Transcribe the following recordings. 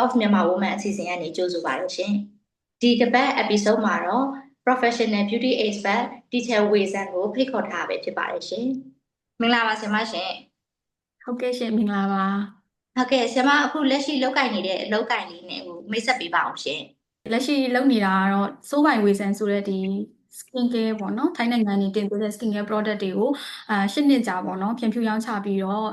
of Myanmar Woman အစီအစဉ်ကနေကြိုဆိုပါရရှင်ဒီတစ်ပတ် episode မှာတော့ professional beauty expert teacher ဝေဆန်ကိုဖိတ်ခေါ်ထားပဲဖြစ်ပါတယ်ရှင်မင်္ဂလာပါဆရာမရှင်ဟုတ်ကဲ့ရှင်မင်္ဂလာပါဟုတ်ကဲ့ဆရာမအခုလက်ရှိလောက်ကင်နေတဲ့အလောက်ကင်လေးနဲ့ဟိုမိတ်ဆက်ပေးပါအောင်ရှင်လက်ရှိလုပ်နေတာကတော့စိုးပိုင်ဝေဆန်ဆိုတဲ့ဒီ skin care ပေါ့နော်ထိုင်းနိုင်ငံနေတင်သွင်းတဲ့ skin care product တွေကိုအာ၈နှစ်ကြာပေါ့နော်ဖြန့်ဖြူးရောင်းချပြီးတော့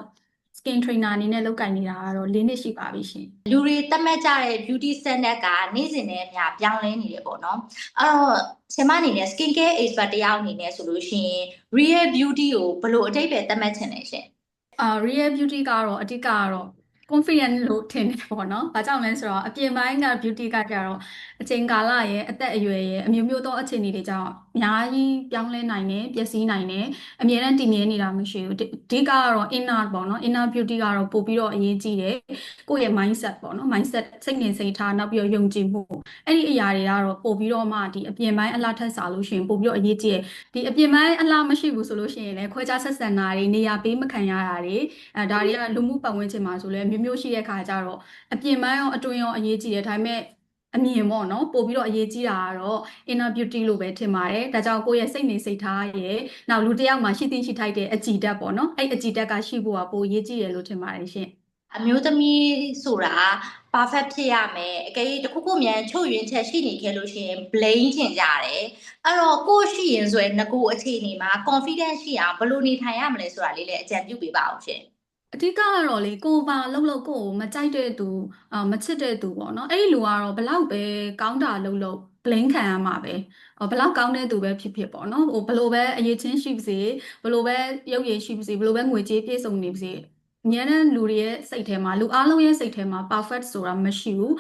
skin trainer အနေနဲ့လုပ်ကိုင်နေတာကတော့၄နှစ်ရှိပါပြီရှင်လူတွေသတ်မှတ်ကြတဲ့ beauty standard ကနေ့စဉ်နဲ့အမျှပြောင်းလဲနေတယ်ပေါ့နော်အဲ့တော့ဆရာမအနေနဲ့ skin care expert တယောက်အနေနဲ့ဆိုလို့ရှိရင် real beauty ကိုဘယ်လိုအထိပ္ပယ်သတ်မှတ်ချင်လဲရှင်အာ real beauty ကတော့အဓိကကတော့ confident လို့ထင်တယ်ပေါ့နော်။ဘာကြောင့်လဲဆိုတော့အပြင်ပိုင်းက beauty ကကြတော့အချိန်ကာလရဲ့အသက်အရွယ်ရဲ့အမျိုးမျိုးသောအခြေအနေတွေကြောင့်အများကြီးပြောင်းလဲနိုင်တယ်ပျက်စီးနိုင်တယ်အမြဲတမ်းတည်မြဲနေတာမရှိဘူး။အဓိကကတော့ inner ပေါ့နော် inner beauty ကတော့ပို့ပြီးတော့အရေးကြီးတယ်။ကိုယ့်ရဲ့ mindset ပေါ့နော် mindset စိတ်နေစိတ်ထားနောက်ပြီးတော့ယုံကြည်မှုအဲ့ဒီအရာတွေကတော့ပို့ပြီးတော့မှဒီအပြင်ပိုင်းအလှထက်စားလို့ရှိရင်ပို့ပြီးတော့အရေးကြီးတယ်။ဒီအပြင်ပိုင်းအလှမရှိဘူးဆိုလို့ရှိရင်လည်းခွဲခြားဆက်ဆံတာတွေနေရာပေးမခံရတာတွေအဲဒါတွေကလူမှုပတ်ဝန်းကျင်မှာဆိုလဲမျိုးမျိုးရှိတဲ့ခါကျတော့အပြင်ပိုင်းရောအတွင်းရောအရေးကြီးတယ်ဒါပေမဲ့အမြင်ပေါ့နော်ပို့ပြီးတော့အရေးကြီးတာကတော့ inner beauty လို့ပဲထင်ပါတယ်ဒါကြောင့်ကိုယ့်ရဲ့စိတ်နေစိတ်ထားရဲ့နောက်လူတစ်ယောက်မှာရှိသင့်ရှိထိုက်တဲ့အကြည်ဓာတ်ပေါ့နော်အဲ့အကြည်ဓာတ်ကရှိဖို့ကပိုအရေးကြီးတယ်လို့ထင်ပါတယ်ရှင်အမျိုးသမီးဆိုတာ perfect ဖြစ်ရမယ်အကယ်၍တစ်ခုခုမြန်ချုပ်ယွင်းချက်ရှိနေခဲ့လို့ရှိရင် blame ချင်ကြတယ်အဲ့တော့ကိုယ့်ရှိရင်ဆိုရင်ငကိုအခြေအနေမှာ confidence ရှိအောင်ဘယ်လိုနေထိုင်ရမလဲဆိုတာလေးလည်းအကြံပြုပေးပါအောင်ရှင် အဓိကကတော့လေကိုယ်ပါလှုပ်လှုပ်ကိုယ်ကိုမကြိုက်တဲ့သူအာမချစ်တဲ့သူပေါ့နော်အဲ့ဒီလူကတော့ဘလောက်ပဲကောင်းတာလှုပ်လှုပ် blame ခံရမှာပဲဟောဘလောက်ကောင်းတဲ့သူပဲဖြစ်ဖြစ်ပေါ့နော်ဟိုဘလို့ပဲအရေးချင်းရှိပါစေဘလို့ပဲရုပ်ရည်ရှိပါစေဘလို့ပဲငွေကြေးပြည့်စုံနေပါစေ အများနဲ့လူတွေရဲ့စိတ်ထဲမှာလူအလုံးရဲ့စိတ်ထဲမှာ perfect ဆိုတာမရှိဘူး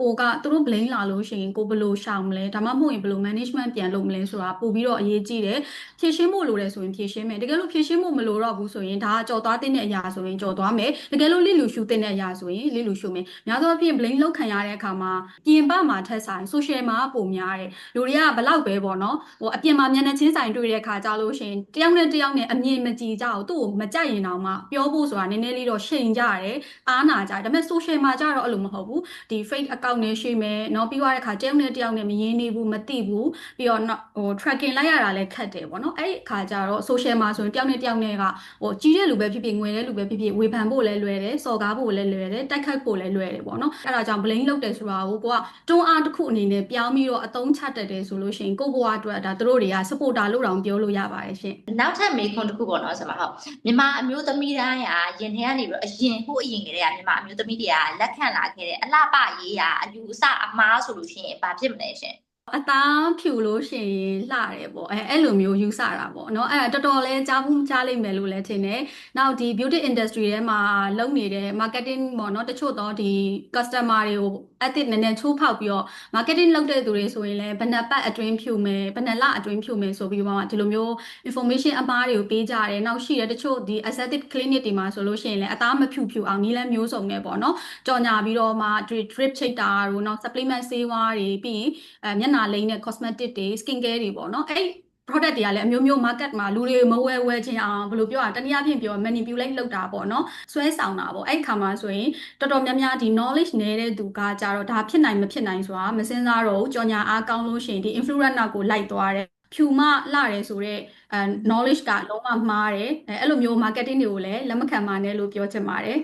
ကိုကသူတို့ blame လာလို့ရှိရင်ကိုဘယ်လိုရှောင်မလဲဒါမှမဟုတ်ရင်ဘယ်လို management ပြန်လုပ်မလဲဆိုတာပို့ပြီးတော့အရေးကြီးတယ်ဖြည့်ရှင်းဖို့လိုတယ်ဆိုရင်ဖြည့်ရှင်းမယ်တကယ်လို့ဖြည့်ရှင်းဖို့မလိုတော့ဘူးဆိုရင်ဒါကကြော်သွားတဲ့အရာဆိုရင်ကြော်သွားမယ်တကယ်လို့လစ်လူရှုတဲ့အရာဆိုရင်လစ်လူရှုမယ်များသောအားဖြင့် blame လောက်ခံရတဲ့အခါမှာပြင်ပမှာထက်ဆိုင် social မှာပုံများတယ်လူတွေကဘလောက်ပဲပေါ့နော်ဟိုအပြင်မှာမျက်နှာချင်းဆိုင်တွေ့တဲ့အခါကြလို့ရှိရင်တယောက်နဲ့တယောက်နဲ့အမြင်မကြည်ကြဘူးသူ့ကိုမကြိုက်ရင်တောင်မှပြောဖို့ဆိုတာနည်းနည်လေးတော့ရှိန်ကြရတယ်အားနာကြတယ်ဒါပေမဲ့ social မှာကြတော့အဲ့လိုမဟုတ်ဘူးဒီ fake account နဲ့ရှိမယ်เนาะပြီးသွားတဲ့အခါတယောက်နဲ့တယောက်နဲ့မရင်းနေဘူးမသိဘူးပြီးတော့နောက်ဟို tracking လိုက်ရတာလည်းခက်တယ်ပေါ့နော်အဲ့ဒီအခါကျတော့ social မှာဆိုရင်တယောက်နဲ့တယောက်နဲ့ကဟိုကြီးတဲ့လူပဲဖြစ်ဖြစ်ငွေတဲ့လူပဲဖြစ်ဖြစ်ဝေဖန်ဖို့လည်းလွယ်တယ်စော်ကားဖို့လည်းလွယ်တယ်တိုက်ခိုက်ဖို့လည်းလွယ်တယ်ပေါ့နော်အဲ့ဒါကြောင့် blame လုပ်တယ်ဆိုတာကိုကိုကတွန်းအားတစ်ခုအနေနဲ့ပြောင်းပြီးတော့အသုံးချတတ်တယ်ဆိုလို့ရှိရင်ကိုယ့်ဘဝအတွက်ဒါသူတို့တွေက supporter လို့တောင်ပြောလို့ရပါတယ်ရှင် နောက်ထပ်မေးခွန်းတစ်ခုပေါ့နော်ဆရာမဟုတ်မြန်မာအမျိုးသမီးတိုင်းကယင်ထဲ ကနေပြီးတော့အရင်ဟိုအရင်ကတည်းကမြန်မာအမျိုးသမီးတွေကလက်ခံလာခဲ့တဲ့အလှပရေးရာအယူအဆအမှားဆိုလို့ရှိရင်ဘာဖြစ်မလဲရှင် အသားဖြူလို့ရှိရင်လှတယ်ပေါ့အဲအဲ့လိုမျိုးယူဆတာပေါ့เนาะအဲ့ဒါတော်တော်လဲကြားဘူးကြားလိမ့်မယ်လို့လည်းထင်တယ်။နောက်ဒီ beauty industry ထဲမှာလုပ်နေတဲ့ marketing ပေါ့เนาะတချို့တော့ဒီ customer တွေကို အသစ်နည်းနည်းချိုးဖောက်ပြီးတော့ marketing လုပ်တဲ့သူတွေဆိုရင်လည်းဘယ်နှပတ်အတွင်းဖြူမယ်ဘယ်နှလအတွင်းဖြူမယ်ဆိုပြီးတော့ဒီလိုမျိုး information အမားတွေကိုပေးကြတယ်နောက်ရှိတယ်တချို့ဒီ aesthetic clinic တွေမှာဆိုလို့ရှိရင်လည်းအသားမဖြူဖြူအောင်နည်းလမ်းမျိုးစုံနဲ့ပေါ့နော်ကြော်ညာပြီးတော့မှ drip ချိတ်တာတို့နောက် supplement ဆေးဝါးတွေပြီးရင်မျက်နှာလိမ့်တဲ့ cosmetic တွေ skin care တွေပေါ့နော်အဲ့ product တွေကလည်းအမျိုးမျိုး market မှာလူတွေမဝယ်ဝယ်ချင်အောင်ဘယ်လိုပြောရတနည်းအားဖြင့်ပြော manipulate လုပ်တာပေါ့နော်ဆွဲဆောင်တာပေါ့အဲ့ခါမှာဆိုရင်တော်တော်များများဒီ knowledge နေတဲ့သူကကြတော့ဒါဖြစ်နိုင်မဖြစ်နိုင်ဆိုတာမစင်စားတော့ဘူးကြော်ညာအားကောင်းလို့ရှိရင်ဒီ influencer ကိုလိုက်သွားတယ်ဖြူမလှတယ်ဆိုတော့အဲ knowledge ကလုံးဝမှားတယ်အဲအဲ့လိုမျိုး marketing တွေကိုလည်းလက်မခံပါနဲ့လို့ပြောချင်ပါတယ်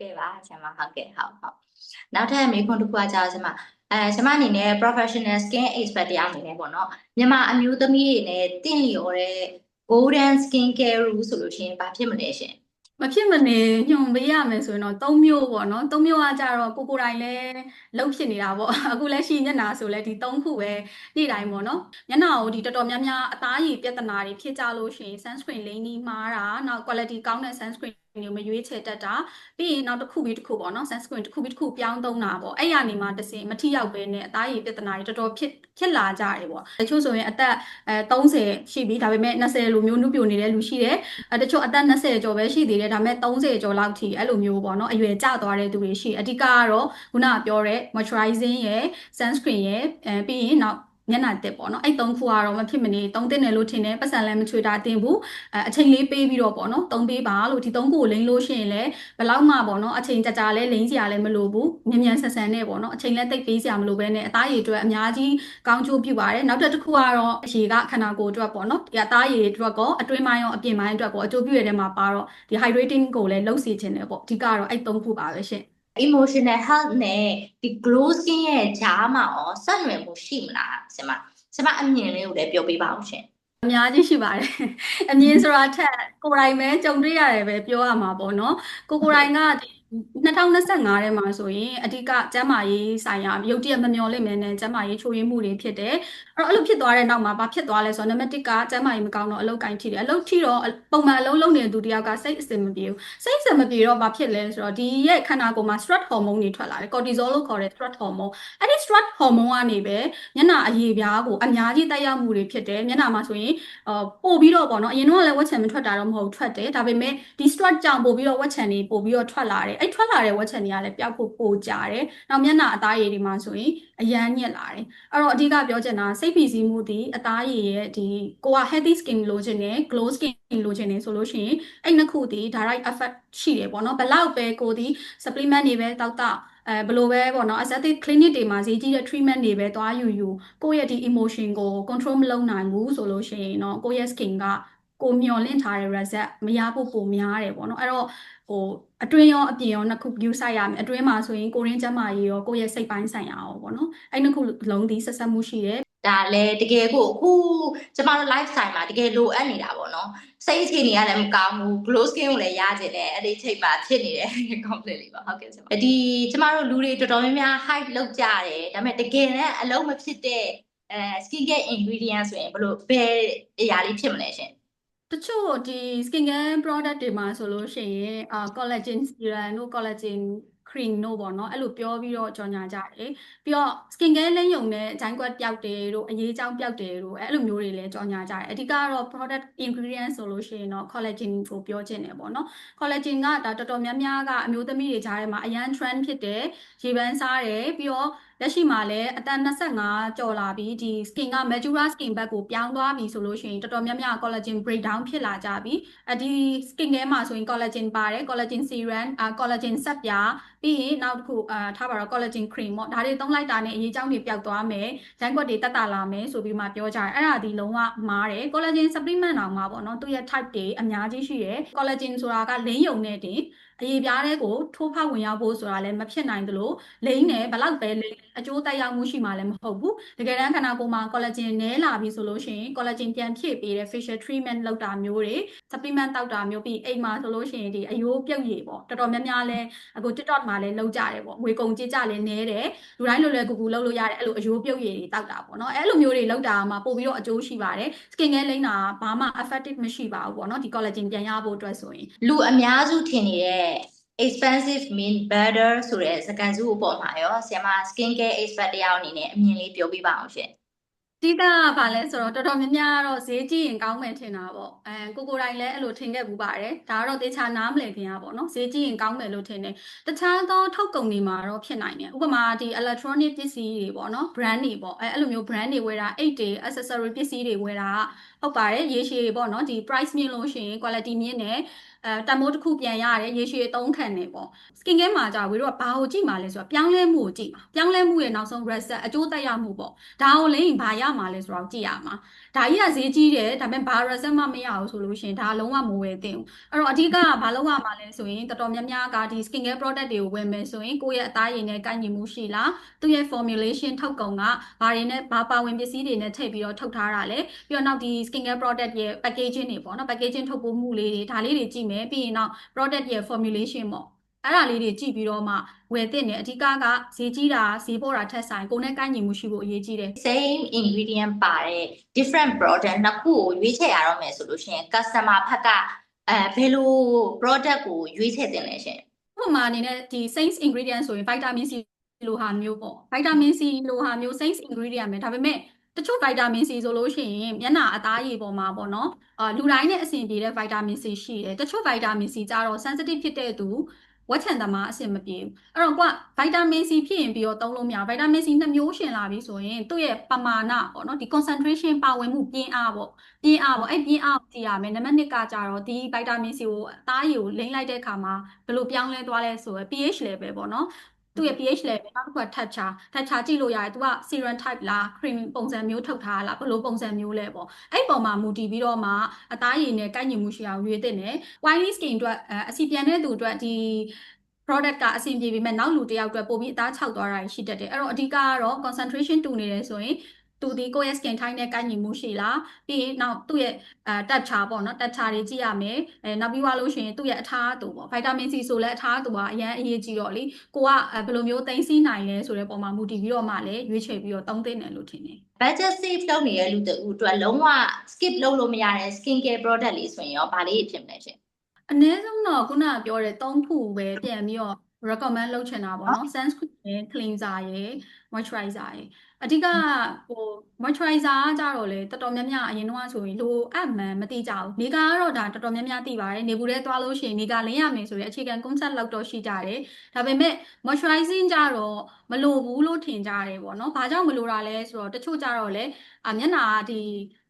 ကဲပါဆရာမဟုတ်ကဲ့ဟုတ်ဟုတ်နောက်ထပ်မေးခွန်းတစ်ခုကကြာဆရာမ အဲဆရာမအနေနဲ့ professional skin expert တရားအနေနဲ့ပေါ့နော်မြန်မာအမျိုးသမီးတွေနဲ့တင့်လျော်တဲ့ golden skin care rule ဆိုလို့ရှိရင်ဘာဖြစ်မလဲရှင်မဖြစ်မနေညွန်ပေးရမယ်ဆိုရင်တော့၃မျိုးပေါ့နော်၃မျိုးကကြတော့ကိုကိုယ်တိုင်လည်းလှုပ်ဖြစ်နေတာပေါ့အခုလက်ရှိမျက်နှာဆိုလဲဒီ၃ခုပဲနေ့တိုင်းပေါ့နော်မျက်နှာကိုဒီတော်တော်များများအသားရည်ပြဿနာတွေဖြစ်ကြလို့ရှိရင် sunscreen လိမ့်နီးမှားတာနောက် quality ကောင်းတဲ့ sunscreen မျိုးမရွေးချယ်တတ်တာပြီးရင်နောက်တစ်ခုပြီးတစ်ခုပေါ့နော် sunscreen တစ်ခုပြီးတစ်ခုပြောင်းသုံးတာပေါ့အဲ့ရနေမှာတစ်စင်မထိရောက်ပဲနဲ့အသားရည်ပြဿနာတွေတော်တော်ဖြစ်ဖြစ်လာကြတယ်ပေါ့တချို့ဆိုရင်အသက်အဲ30ရှိပြီဒါပေမဲ့20လိုမျိုးနုပြိုနေတဲ့လူရှိတယ်အဲတချို့အသက်20ကျော်ပဲရှိသေးတယ်ဒါပေမဲ့30ကျော်လောက်ထိအဲ့လိုမျိုးပေါ့နော်အရွယ်ကျသွားတဲ့သူတွေရှိအဓိကကတော့ခုနကပြောတဲ့ moisturizing ရယ် sunscreen ရယ်အဲပြီးရင်နောက် မျက်နှာတက်ပေါ့နော်အဲ့သုံးခုကတော့မဖြစ်မနေသုံးတင်တယ်လို့ထင်တယ်ပတ်စံလည်းမချွေတာတင်ဘူးအဲအချိန်လေးပေးပြီးတော့ပေါ့နော်သုံးပေးပါလို့ဒီသုံးခုကိုလိမ့်လို့ရှိရင်လည်းဘယ်လောက်မှပေါ့နော်အချိန်ကြာကြာလဲလိမ့်စရာလည်းမလိုဘူးမြန်မြန်ဆန်ဆန်နဲ့ပေါ့နော်အချိန်လည်းတိတ်ပေးစရာမလိုဘဲနဲ့အသားရည်အတွက်အများကြီးကောင်းကျိုးပြုပါတယ်နောက်တစ်ခုကတော့ရေကခန္ဓာကိုယ်အတွက်ပေါ့နော်ဒီအသားရည်အတွက်ကောအတွင်းပိုင်းရောအပြင်ပိုင်းအတွက်ကောအကျိုးပြုရတဲ့မှာပါတော့ဒီ hydrating ကိုလည်းလုပ်စီခြင်းတယ်ပေါ့အဓိကတော့အဲ့သုံးခုပါပဲရှင် emotional health နဲ့ဒီ glow skin ရဲ့ဂျားမှာရောဆက်နွယ်မှုရှိမလားဆင်မဆင်မအမြင်လေးကိုလည်းပြောပြပါအောင်ရှင်အများကြီးရှိပါတယ်အမြင်ဆိုတာထက်ကိုယ်တိုင်ပဲကြုံတွေ့ရတယ်ပဲပြောရမှာပေါ့နော်ကိုကိုယ်တိုင်ကဒီ 2025ထဲမှာဆိုရင်အဓိကကျန်းမာရေးဆိုင်ရာရုတ်တရက်မမျှော်လင့်မဲနဲ့ကျန်းမာရေးချိုးယွင်းမှုတွေဖြစ်တယ်အဲ့တော့အဲ့လိုဖြစ်သွားတဲ့နောက်မှာဘာဖြစ်သွားလဲဆိုတော့နံပါတ်1ကကျန်းမာရေးမကောင်းတော့အလုပ်ကိုင်းထိတယ်အလုပ်ထိတော့ပုံမှန်အလုပ်လုပ်နေတဲ့သူတယောက်ကစိတ်အဆင်မပြေဘူးစိတ်အဆင်မပြေတော့ဘာဖြစ်လဲဆိုတော့ဒီရဲ့ခန္ဓာကိုယ်မှာ stress hormone တွေထွက်လာတယ် cortisol လို့ခေါ်တဲ့ stress hormone အဲ့ဒီ stress hormone ကနေပဲမျက်နှာအရေပြားကိုအများကြီးတက်ရောက်မှုတွေဖြစ်တယ်မျက်နှာမှာဆိုရင်အာပို့ပြီးတော့ပေါ့နော်အရင်တော့လည်းဝက်ချန်မထွက်တာတော့မဟုတ်ထွက်တယ်ဒါပေမဲ့ဒီ strut ကြောင့်ပို့ပြီးတော့ဝက်ချန်တွေပို့ပြီးတော့ထွက်လာတယ်အဲ့ထွက်လာတဲ့ဝက်ချန်တွေကလည်းပျောက်ဖို့ပိုကြတယ်နောက်မျက်နှာအသားရည်တွေမှာဆိုရင်အရန်ညစ်လာတယ်အဲ့တော့အဓိကပြောချင်တာစိတ်ဖိစီးမှုဒီအသားရည်ရဲ့ဒီကိုက healthy skin လိုချင်တယ် glow skin လိုချင်တယ်ဆိုလို့ရှိရင်အဲ့နှစ်ခုဒီ direct effect ရှိတယ်ပေါ့နော်ဘလောက်ပဲကိုဒီ supplement တွေပဲတောက်တောက်အဲဘယ်လိုပဲပေါ့နော် aesthetic clinic တွေမှာဈေးကြီးတဲ့ treatment တွေပဲသွားယူယူကိုယ့်ရဲ့ဒီ emotion ကို control မလုပ်နိုင်ဘူးဆိုလို့ရှိရင်တော့ကိုယ့်ရဲ့ skin က ကိုမျော်လင့်ထားတဲ့ result မရဖို့ပိုများတယ်ပေါ့နော်အဲ့တော့ဟိုအတွင်းရောအပြင်ရောနှစ်ခု view ဆိုင်ရမယ်အတွင်းမှာဆိုရင်ကိုရင်းကျန်းမာရေးရောကိုယ့်ရဲ့စိတ်ပိုင်းဆိုင်ရာရောပေါ့နော်အဲ့နှစ်ခုလုံးဒီဆက်ဆက်မှုရှိတယ်ဒါလည်းတကယ်ကိုအခုကျမတို့ lifestyle မှာတကယ်လိုအပ်နေတာပေါ့နော်စိတ်အခြေအနေကလည်းမကောင်းဘူး glow skin ကိုလည်းရကျင်တယ်အဲ့ဒီချိန်မှာဖြစ်နေတဲ့ complete လေးပါဟုတ်ကဲ့ဆရာဒီကျမတို့လူတွေတော်တော်များများ hype လုပ်ကြတယ်ဒါပေမဲ့တကယ်လည်းအလုံးမဖြစ်တဲ့အဲ skin care ingredient ဆိုရင်ဘယ်လိုဘယ်အရာလေးဖြစ်မလဲရှင် တချို့ဒီ skin care product တွေမှာဆိုလို့ရှိရင်အာ collagen serum တို့ collagen cream တို့ပေါ့နော်အဲ့လိုပြောပြီးတော့ကြော်ညာကြတယ်ပြီးတော့ skin care လိမ့်ယုံနဲ့ဂျိုင်းကွက်ပျောက်တယ်တို့အရေးကြောင်းပျောက်တယ်တို့အဲ့လိုမျိုးတွေလည်းကြော်ညာကြတယ်အဓိကတော့ product ingredient ဆိုလို့ရှိရင်တော့ collagen ကိုပြောချင်တယ်ပေါ့နော် collagen ကဒါတော်တော်များများကအမျိုးသမီးတွေကြားထဲမှာအရန် trend ဖြစ်တယ်ရေပန်းစားတယ်ပြီးတော့ လက်ရှိမှာလည်းအသက်25ကျော်လာပြီးဒီ skin က mature skin ဘက်ကိုပြောင်းသွားပြီဆိုလို့ရှိရင်တော်တော်များများ collagen breakdown ဖြစ်လာကြပြီအဒီ skin ထဲမှာဆိုရင် collagen ပါတယ် collagen serum အာ collagen ဆက်ပြားပြီးရင်နောက်တစ်ခုအာထားပါတော့ collagen cream ပေါ့ဒါတွေသုံးလိုက်တာနဲ့အရေးကြောင်းတွေပျောက်သွားမယ်ဂျိုင်းကွက်တွေတက်တာလာမယ်ဆိုပြီးမှပြောကြတယ်အဲ့ဒါဒီလုံးဝမားတယ် collagen supplement တောင်မှာပေါ့နော်သူရဲ့ type တွေအများကြီးရှိတယ် collagen ဆိုတာကလိမ့်ယုံနဲ့တင်အရေးပြားတဲ့ကိုထိုးဖောက်ဝင်ရောက်ဖို့ဆိုတာလည်းမဖြစ်နိုင်သလိုလိမ့်တယ်ဘလောက်ပဲလိမ့် အကျိုးသက်ရောက်မှုရှိမှလည်းမဟုတ်ဘူးတကယ်တမ်းခန္ဓာကိုယ်မှာ collagen နည်းလာပြီဆိုလို့ရှိရင် collagen ပြန်ဖြည့်ပေးတဲ့ facial treatment လုပ်တာမျိုးတွေ supplement တောက်တာမျိုးပြီးအိမ်မှာဆိုလို့ရှိရင်ဒီအယိုးပြုတ်ရည်ပေါ့တော်တော်များများလဲအခု TikTok မှာလည်းလုပ်ကြတယ်ပေါ့ငွေကုန်ကြေးကြလည်းနည်းတယ်လူတိုင်းလိုလွယ်ကူကူလုပ်လို့ရတယ်အဲ့လိုအယိုးပြုတ်ရည်တွေတောက်တာပေါ့နော်အဲ့လိုမျိုးတွေလုပ်တာမှာပို့ပြီးတော့အကျိုးရှိပါတယ် skin care လိမ့်တာဘာမှ effective မရှိပါဘူးပေါ့နော်ဒီ collagen ပြန်ရဖို့အတွက်ဆိုရင်လူအများစုထင်နေတဲ့ expensive mean better ဆိုတဲ့စကားစုအပေါ်မှာရောဆရာမ skin care expert တယောက်အနေနဲ့အမြင်လေးပြောပြပါအောင်ရှင်အဓိကကဘာလဲဆိုတော့တော်တော်များများကတော့ဈေးကြီးရင်ကောင်းမယ်ထင်တာပေါ့အဲကိုကိုတိုင်းလည်းအဲ့လိုထင်ခဲ့ဘူးပါတယ်ဒါကတော့တေချာနားမလည်ခင်อ่ะပေါ့နော်ဈေးကြီးရင်ကောင်းမယ်လို့ထင်တယ်တခြားသောထုတ်ကုန်တွေမှာတော့ဖြစ်နိုင်တယ်ဥပမာဒီ electronic ပစ္စည်းတွေပေါ့နော် brand တွေပေါ့အဲအဲ့လိုမျိုး brand တွေဝယ်တာအိတ်တွေ accessory ပစ္စည်းတွေဝယ်တာကဟုတ်ပါတယ်ရေရှည်ပေါ့နော်ဒီ price မြင့်လို့ရှိရင် quality မြင့်တယ် အဲတန်မိုးတစ်ခုပြန်ရတယ်ရေရှည်အသုံးခံနေပေါ့ skin care မှာကြာဝေတို့ကဘာကိုကြည့်မှာလဲဆိုတော့ပြောင်းလဲမှုကိုကြည့်မှာပြောင်းလဲမှုရဲ့နောက်ဆုံး result အကျိုးသက်ရောက်မှုပေါ့ဒါကိုလိမ့်ဘာရမှာလဲဆိုတော့ကြည့်ရမှာဒါကြီးကဈေးကြီးတယ်ဒါပေမဲ့ဘာ result မှမရဘူးဆိုလို့ရှိရင်ဒါလုံးဝမဝယ်သင့်ဘူးအဲ့တော့အဓိကကဘာလုပ်ရမှာလဲဆိုရင်တော်တော်များများကဒီ skin care product တွေကိုဝယ်မယ်ဆိုရင်ကိုယ့်ရဲ့အသားရည်နဲ့ကိုက်ညီမှုရှိလားသူ့ရဲ့ formulation ထုတ်ကုန်ကဘာတွေနဲ့ဘာပါဝင်ပစ္စည်းတွေနဲ့ထည့်ပြီးတော့ထုတ်ထားတာလဲပြီးတော့နောက်ဒီ skin care product ရဲ့ packaging တွေပေါ့နော် packaging ထုတ်ပိုးမှုလေးတွေဒါလေးတွေကြည့်မယ်ပြီးရင်နောက် product ရဲ့ formulation ပေါ့အဲ့ဒါလေးတွေကြည့်ပြီးတော့မှဝယ်တဲ့နေအဓိကကဈေးကြီးတာဈေးပေါ်တာထက်ဆိုင်ကိုယ်နဲ့ကိုက်ညီမှုရှိဖို့အရေးကြီးတယ် same ingredient ပါတဲ့ different product နှစ်ခုကိုရွေးချယ်ရတော့မယ်ဆိုလို့ရှိရင် customer ဘက်ကအဲဘယ်လို product ကိုရွေးချယ်တင်လဲရှင်ဥပမာအနေနဲ့ဒီ saints ingredient ဆိုရင် vitamin C လိုဟာမျိုးပေါ့ vitamin C လိုဟာမျိုး saints ingredient ပဲဒါပေမဲ့ တချို့ vitamin C ဆိုလို့ရှိရင်မျက်နှာအသားရည်ပေါ်မှာပေါ့နော်အာလူတိုင်းနဲ့အဆင်ပြေတဲ့ vitamin C ရှိတယ်တချို့ vitamin C ကြတော့ sensitive ဖြစ်တဲ့သူဝက်ချန်သမားအဆင်မပြေဘူးအဲ့တော့ကွာဗိုက်တာမင် C ဖြစ်ရင်ပြီးတော့သုံးလို့မရဗိုက်တာမင် C နှစ်မျိုးရှင်လာပြီဆိုရင်သူ့ရဲ့ပမာဏပေါ့နော်ဒီ concentration ပါဝင်မှုပြင်းအားပေါ့ပြင်းအားပေါ့အဲ့ပြင်းအားကိုကြည့်ရမယ်နံပါတ်1ကကြတော့ဒီဗိုက်တာမင် C ကိုအသားရည်ကိုလိမ့်လိုက်တဲ့အခါမှာဘယ်လိုပြောင်းလဲသွားလဲဆိုရင် pH level ပေါ့နော် သူ့ရဲ့ pH level နောက်တစ်ခုက texture texture ကြည့်လို့ရတယ်သူက serum type လား cream ပုံစံမျိုးထုတ်ထားလားဘယ်လိုပုံစံမျိုးလဲပေါ့အဲ့ပုံမှာမူတည်ပြီးတော့မှအသားရည်နဲ့ကိုက်ညီမှုရှိအောင်ရွေးသင့်တယ် oily skin အတွက်အအစီပြန်တဲ့သူအတွက်ဒီ product ကအဆင်ပြေပေမဲ့နောက်လူတစ်ယောက်အတွက်ပိုပြီးအသားခြောက်သွားတာရှိတတ်တယ်အဲ့တော့အဓိကကတော့ concentration တူနေတယ်ဆိုရင် သူဒီကိုယ့်ရဲ့ skin type နဲ့ကိုက်ညီမှုရှိလားပြီးရင်နောက်သူ့ရဲ့အဲတက်ချာပေါ့နော်တက်ချာတွေကြည့်ရမယ်အဲနောက်ပြီးသွားလို့ရှိရင်သူ့ရဲ့အထားအတူပေါ့ vitamin C ဆိုလဲအထားအတူကအရင်အရေးကြီးတော့လေကိုကအဲဘယ်လိုမျိုးသိမ်းဆည်းနိုင်လဲဆိုတဲ့ပုံမှာမူတည်ပြီးတော့မှလည်းရွေးချယ်ပြီးတော့သုံးသင့်တယ်လို့ထင်တယ် budget save လုပ်နေတဲ့လူတူအတွက်လုံးဝ skip လုပ်လို့မရတဲ့ skin care product လေးဆိုရင်ရောဗာလေးဖြစ်မလဲရှင်အနည်းဆုံးတော့ခုနကပြောတဲ့သုံးခုပဲပြန်ပြီးတော့ recommend လုပ်ချင်တာပေါ့နော် sunscreen ရယ် cleanser ရယ် moisturizer ရယ် အဓိကဟို moisturizer ကကြတော့လေတော်တော်များများအရင်တော့ဆိုရင်လိုအပ်မှန်မသိကြဘူးနေကကတော့ဒါတော်တော်များများသိပါတယ်နေဘူးထဲသွားလို့ရှိရင်နေကလင်းရမယ်ဆိုရင်အခြေခံ concept လောက်တော့ရှိကြတယ်ဒါပေမဲ့ moisturizing ကြတော့မလိုဘူးလို့ထင်ကြတယ်ပေါ့နော်ဘာကြောင့်မလိုတာလဲဆိုတော့တချို့ကြတော့လေအမျက်နှာကဒီ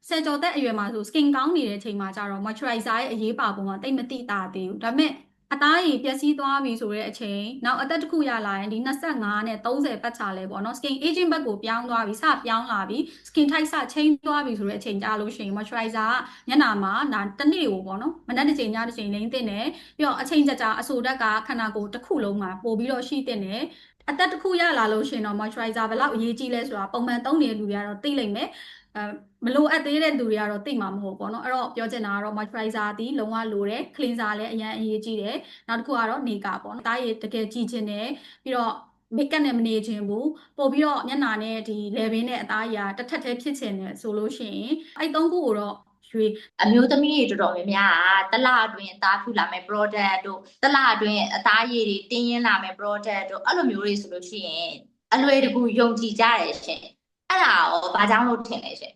ဆယ်ကျော်သက်အရွယ်မှာဆို skin ကောင်းနေတဲ့အချိန်မှာကြတော့ moisturizer ရဲ့အရေးပါပုံကတိတ်မသိတာသေးဘူးဒါပေမဲ့ အသားရည်ပျက်စီးသွားပြီဆိုတဲ့အချိန်နောက်အသက်တစ်ခုရလာရင်ဒီ25နဲ့30ပတ်ချာလဲပေါ့နော် skin aging ဘက်ကိုပြောင်းသွားပြီစပြောင်းလာပြီ skin type စ change သွားပြီဆိုတဲ့အချိန်ကြာလို့ရှိရင် moisturizer ကမျက်နှာမှာဒါတစ်နေ့ကိုပေါ့နော်မနက်တစ်ချိန်ညတစ်ချိန်လိမ့်တင်တယ်ပြီးတော့အချိန်ကြာကြာအဆိုဓာတ်ကခန္ဓာကိုယ်တစ်ခုလုံးမှာပို့ပြီးတော့ရှိတင်တယ်အသက်တစ်ခုရလာလို့ရှိရင်တော့ moisturizer ဘယ်လောက်အရေးကြီးလဲဆိုတာပုံမှန်သုံးနေတဲ့လူတွေကတော့သိလိမ့်မယ်အဲ မလိုအပ်သေးတဲ့သူတွေကတော့သိမှာမဟုတ်ပေါ့နော်အဲ့တော့ပြောချင်တာကတော့ moisturizer ဒီလုံးဝလိုတယ် cleanser လည်းအရင်အရေးကြီးတယ်နောက်တစ်ခုကတော့နေကပေါ့နော်ဒါရည်တကယ်ကြည့်ခြင်းနဲ့ပြီးတော့ make up နဲ့မနေခြင်းဘူးပို့ပြီးတော့မျက်နှာနဲ့ဒီ level နဲ့အသားအရာတစ်ထပ်တည်းဖြစ်ခြင်းနဲ့ဆိုလို့ရှိရင်အဲ့သုံးခုကိုတော့ရွေးအမျိုးသမီးတွေတော်တော်များများကတစ်လအတွင်းအသားဖူလာမဲ့ product တို့တစ်လအတွင်းအသားရည်တွေတင်းရင်းလာမဲ့ product တို့အဲ့လိုမျိုးတွေဆိုလို့ရှိရင်အလွယ်တကူယုံကြည်ကြတယ်ရှင်အဲ့ဒါရောဘာကြောင့်လို့ထင်လဲရှင်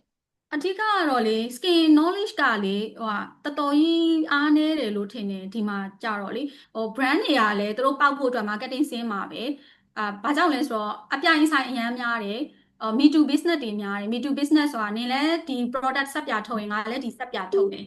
အဓိကကတော့လေ skin knowledge ကလေဟိုဟာတော်တော်ကြီးအားနည်းတယ်လို့ထင်တယ်ဒီမှာကြတော့လေဟို brand တွေကလည်းသူတို့ပေါက်ဖို့အတွက် marketing ဆင်းမှာပဲအာဘာကြောင့်လဲဆိုတော့အပြိုင်ဆိုင်အရန်များတယ်အော် me too business တွေများတယ် me too business ဆိုတာနင်လည်းဒီ product ဆက်ပြထုတ်ရင်ငါလည်းဒီဆက်ပြထုတ်တယ်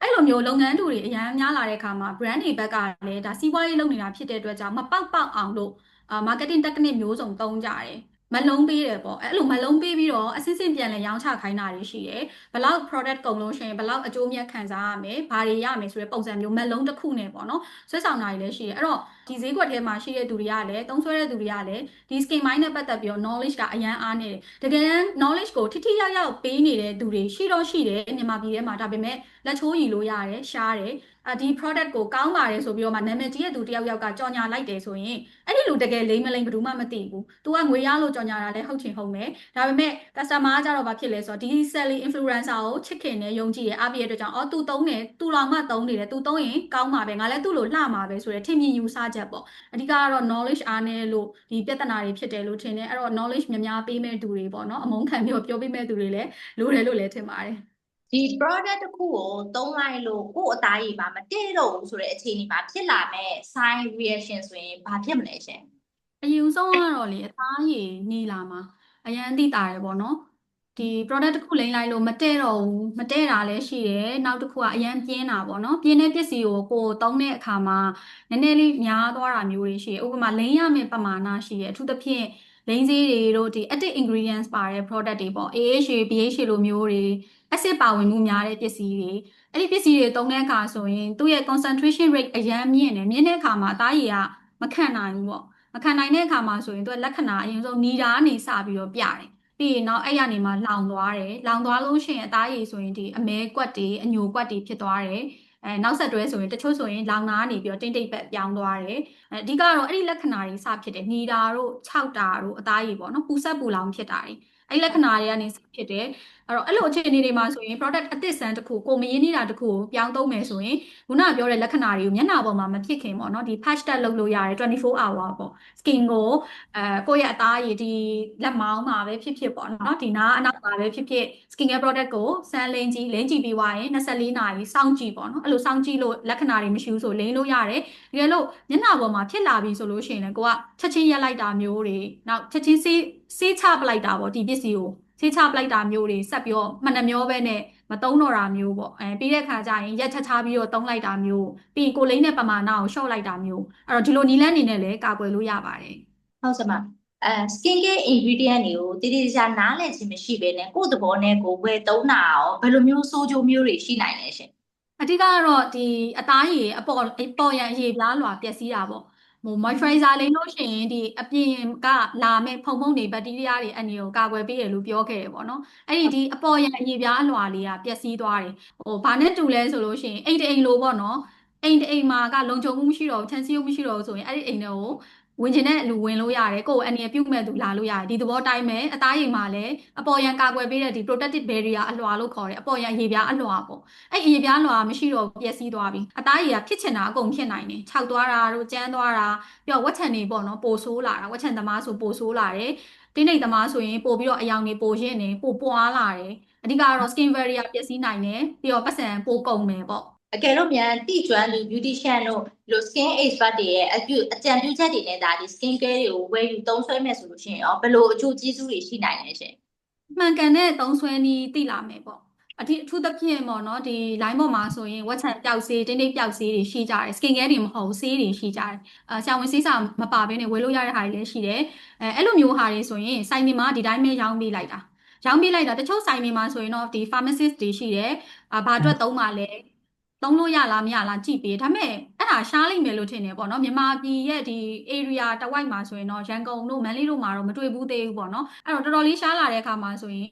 အဲ့လိုမျိုးလုပ်ငန်းတူတွေအရန်များလာတဲ့အခါမှာ brand တွေဘက်ကလည်းဒါစီးပွားရေးလုပ်နေတာဖြစ်တဲ့အတွက်ကြောင့်မပေါက်ပေါက်အောင်လို့အာ marketing technique မျိုးစုံသုံးကြတယ် မလုံးပေးတယ်ပေါ့အဲ့လိုမလုံးပေးပြီးတော့အစစ်စစ်ပြန်လဲရောင်းချခိုင်းတာတွေရှိတယ်ဘယ်လောက် product ကုန်လို့ရှိရင်ဘယ်လောက်အကျိုးမြတ်ခံစားရမယ်ဘာတွေရမယ်ဆိုတဲ့ပုံစံမျိုးမလုံးတစ်ခုနဲ့ပေါ့နော်ဆွဲဆောင်တာတွေလည်းရှိတယ်အဲ့တော့ ဒီဈေးကွက်ထဲမှာရှိတဲ့သူတွေကလည်းသုံးဆွဲတဲ့သူတွေကလည်းဒီ skin mind နဲ့ပတ်သက်ပြီးတော့ knowledge ကအရန်အားနေတယ်တကယ်တမ်း knowledge ကိုထိထိရောက်ရောက်ပေးနေတဲ့သူတွေရှိတော့ရှိတယ်မြန်မာပြည်ထဲမှာဒါပေမဲ့လက်ချိုးရည်လို့ရတယ်ရှားတယ်အဒီ product ကိုကောင်းပါတယ်ဆိုပြီးတော့မှနာမည်ကြီးတဲ့သူတယောက်ယောက်ကကြော်ညာလိုက်တယ်ဆိုရင်အဲ့ဒီလူတကယ်လိမ့်မလိမ့်ဘယ်သူမှမသိဘူး။ तू ကငွေရလို့ကြော်ညာတာလည်းဟုတ်ချင်ဟုတ်မယ်။ဒါပေမဲ့ customer ကကြတော့ဘာဖြစ်လဲဆိုတော့ဒီ selling influencer ကိုချစ်ခင်နဲ့ယုံကြည်ရအားပြည့်တဲ့အတွက်ကြောင့်အော် तू သုံးတယ် तू လောင်မှသုံးနေတယ် तू သုံးရင်ကောင်းမှာပဲငါလည်းသူ့လိုလှမှာပဲဆိုတဲ့ထင်မြင်ယူဆချက် က်ပေါ့။အဓိကကတော့ knowledge အားနည်းလို့ဒီပြဿနာတွေဖြစ်တယ်လို့ထင်တယ်။အဲ့တော့ knowledge များများပေးမဲ့သူတွေပေါ့နော်အမုန်းခံပြီးတော့ပြောပေးမဲ့သူတွေလည်းလိုတယ်လို့လည်းထင်ပါတယ်။ဒီ product တစ်ခုကိုသုံးလိုက်လို့ကိုယ့်အသားရည်ပါမတည့်တော့ဘူးဆိုတဲ့အခြေအနေမှာဖြစ်လာမဲ့ sign reaction ဆိုရင်ဘာဖြစ်မလဲရှင်အရင်ဆုံးကတော့လေအသားရည်နီလာမှာအရန်သိတာရယ်ပေါ့နော် ဒီ product တစ်ခုလိမ့်လိုက်လို့မတည့်တော့ဘူးမတည့်တာလည်းရှိတယ်နောက်တစ်ခုကအရန်ပြင်းတာပေါ့နော်ပြင်းတဲ့ပစ္စည်းကိုကိုယ်သုံးတဲ့အခါမှာနည်းနည်းလေးများသွားတာမျိုးတွေရှိတယ်ဥပမာလိမ့်ရမယ့်ပမာဏရှိတယ်အထူးသဖြင့်လိမ့်စေးတွေတို့ဒီ active ingredients ပါတဲ့ product တွေပေါ့ AHA BHA လိုမျိုးတွေ acid ပါဝင်မှုများတဲ့ပစ္စည်းတွေအဲ့ဒီပစ္စည်းတွေသုံးတဲ့အခါဆိုရင်သူ့ရဲ့ concentration rate အရန်မြင့်တယ်မြင့်တဲ့အခါမှာအသားရည်ကမခံနိုင်ဘူးပေါ့မခံနိုင်တဲ့အခါမှာဆိုရင်သူကလက္ခဏာအရင်ဆုံးနီတာကနေစပြီးတော့ပြတယ် ပြီးရင်နောက်အဲ့ရနေမှာလောင်သွားတယ်လောင်သွားလို့ရှိရင်အသားရည်ဆိုရင်ဒီအမဲကွက်တွေအညိုကွက်တွေဖြစ်သွားတယ်အဲနောက်ဆက်တွဲဆိုရင်တချို့ဆိုရင်လောင်နာကနေပြီးတော့တိမ့်တိတ်ပက်ပြောင်းသွားတယ်အဲအဓိကတော့အဲ့ဒီလက္ခဏာတွေစဖြစ်တယ်နီတာတို့ခြောက်တာတို့အသားရည်ပေါ့နော်ပူဆက်ပူလောင်ဖြစ်တာတွေ အဲ့ဒီလက္ခဏာတွေကနေစဖြစ်တယ်အဲ့တော့အဲ့လိုအခြေအနေတွေမှာဆိုရင် product အသစ်ဆန်းတစ်ခုကိုမရင်းနေတာတစ်ခုကိုပြောင်းသုံးမယ်ဆိုရင်ခုနကပြောတဲ့လက္ခဏာတွေကိုမျက်နှာပေါ်မှာမဖြစ်ခင်ပေါ့နော်ဒီ patch tag လုပ်လို့ရတယ်24 hour ပေါ့ skin ကိုအဲကိုယ့်ရဲ့အသားရည်ဒီလက်မောင်းမှာပဲဖြစ်ဖြစ်ပေါ့နော်ဒီနားအနောက်မှာပဲဖြစ်ဖြစ် skin care product ကိုစမ်းလင်းကြည့်လင်းကြည့်ပြီးွားရင်24နာရီစောင့်ကြည့်ပေါ့နော်အဲ့လိုစောင့်ကြည့်လို့လက္ခဏာတွေမရှိဘူးဆိုလိမ့်လို့ရတယ်တကယ်လို့မျက်နှာပေါ်မှာဖြစ်လာပြီဆိုလို့ရှိရင်လည်းကိုကချက်ချင်းရက်လိုက်တာမျိုးတွေနောက်ချက်ချင်းစေး စေးချပလိုက်တာပေါ့ဒီပစ္စည်းကိုစေးချပလိုက်တာမျိုးတွေဆက်ပြီးတော့မှန်နှမျောပဲနဲ့မတုံးတော့တာမျိုးပေါ့အဲပြီးတဲ့ခါကျရင်ရက်ချချပြီးတော့တုံးလိုက်တာမျိုးပြီးရင်ကိုလိမ့်တဲ့ပမာဏကိုရှော့လိုက်တာမျိုးအဲ့တော့ဒီလိုနီလန်းနေနဲ့လည်းကာကွယ်လို့ရပါတယ်ဟုတ်စမအဲ skin care ingredient တွေကိုတည်တည်ကြနားလည်ခြင်းမရှိဘဲနဲ့ကိုယ့်သဘောနဲ့ကိုယ်ဝယ်သုံးတာရောဘယ်လိုမျိုးစိုးကျိုးမျိုးတွေရှိနိုင်လဲရှင်အဓိကကတော့ဒီအသားရည်အပေါ်အပေါ်ရန်အရည်ပြားလွှာပျက်စီးတာပေါ့ ဟို moisturizer လိမ့်လို့ရှိရင်ဒီအပြင်ကလာမဲ့ဖုံဖုံတွေဘက်တီးရီးယားတွေအနေကိုကာကွယ်ပေးရလို့ပြောခဲ့တယ်ပေါ့နော်အဲ့ဒီဒီအပေါ်ရန်အရည်ပြားအလွှာလေးကပျက်စီးသွားတယ်ဟိုဘာနဲ့တူလဲဆိုလို့ရှိရင်အိမ်တအိမ်လိုပေါ့နော်အိမ်တအိမ်မှာကလုံခြုံမှုမရှိတော့ဘူးချန်စီယုံမရှိတော့ဘူးဆိုရင်အဲ့ဒီအိမ်တွေကို ဝင်ချင်တဲ့လူဝင်လို့ရတယ်ကိုယ်အနေနဲ့ပြုတ်မဲ့သူလာလို့ရတယ်ဒီသဘောတိုင်းပဲအသားရည်မှာလည်းအပေါ်ရန်ကာကွယ်ပေးတဲ့ဒီ protective barrier အလွှာလို့ခေါ်တယ်အပေါ်ရန်အရည်ပြားအလွှာပေါ့အဲ့အရေပြားလွှာမရှိတော့ပျက်စီးသွားပြီအသားရည်ကဖြစ်ချင်တာအကုန်ဖြစ်နိုင်တယ်ခြောက်သွားတာတို့ကြမ်းသွားတာပြီးတော့ဝက်ချန်တွေပေါ့နော်ပိုဆိုးလာတာဝက်ချန်သမားဆိုပိုဆိုးလာတယ်တင်းနေသမားဆိုရင်ပိုပြီးတော့အယောင်တွေပိုရင့်နေပိုပွားလာတယ်အဓိကတော့ skin barrier ပျက်စီးနိုင်တယ်ပြီးတော့ပတ်စံပိုကုန်မယ်ပေါ့ အကယ်လို့မြန်တိကျွမ်းလူ beautician တို့ဒီလို skin expert တွေရဲ့အပြုအကြံပြုချက်တွေနဲ့ဒါဒီ skin care တွေကိုဝယ်ယူသုံးစွဲမယ်ဆိုလို့ရှိရင်ရောဘယ်လိုအကျိုးကျေးဇူးတွေရှိနိုင်လဲရှင်မှန်ကန်တဲ့သုံးဆွဲနည်းသိလာမယ်ပေါ့အထူးအထူးသဖြင့်ပေါ့နော်ဒီ line ပေါ်မှာဆိုရင်ဝက်ချန်ပျောက်ဆေးတင်းတိတ်ပျောက်ဆေးတွေရှိကြတယ် skin care တွေမဟုတ်ဘူးဆေးတွေရှိကြတယ်အဲဆရာဝန်ဆေးစာမပါဘဲနဲ့ဝယ်လို့ရတဲ့ဟာတွေလည်းရှိတယ်အဲအဲ့လိုမျိုးဟာတွေဆိုရင်စိုင်တွေမှာဒီတိုင်းပဲရောင်းပေးလိုက်တာရောင်းပေးလိုက်တာတချို့ဆိုင်တွေမှာဆိုရင်တော့ဒီ pharmacist တွေရှိတယ်အာဘာအတွက်သုံးပါလဲ သုံးလို့ရလားမရလားကြည့်ပေးဒါပေမဲ့အဲ့ဒါရှားလိမ့်မယ်လို့ထင်တယ်ပေါ့နော်မြန်မာပြည်ရဲ့ဒီ area တဝိုက်မှာဆိုရင်တော့ရန်ကုန်တို့မန္တလေးတို့မှာတော့မတွေ့ဘူးသေးဘူးပေါ့နော်အဲ့တော့တော်တော်လေးရှားလာတဲ့အခါမှာဆိုရင်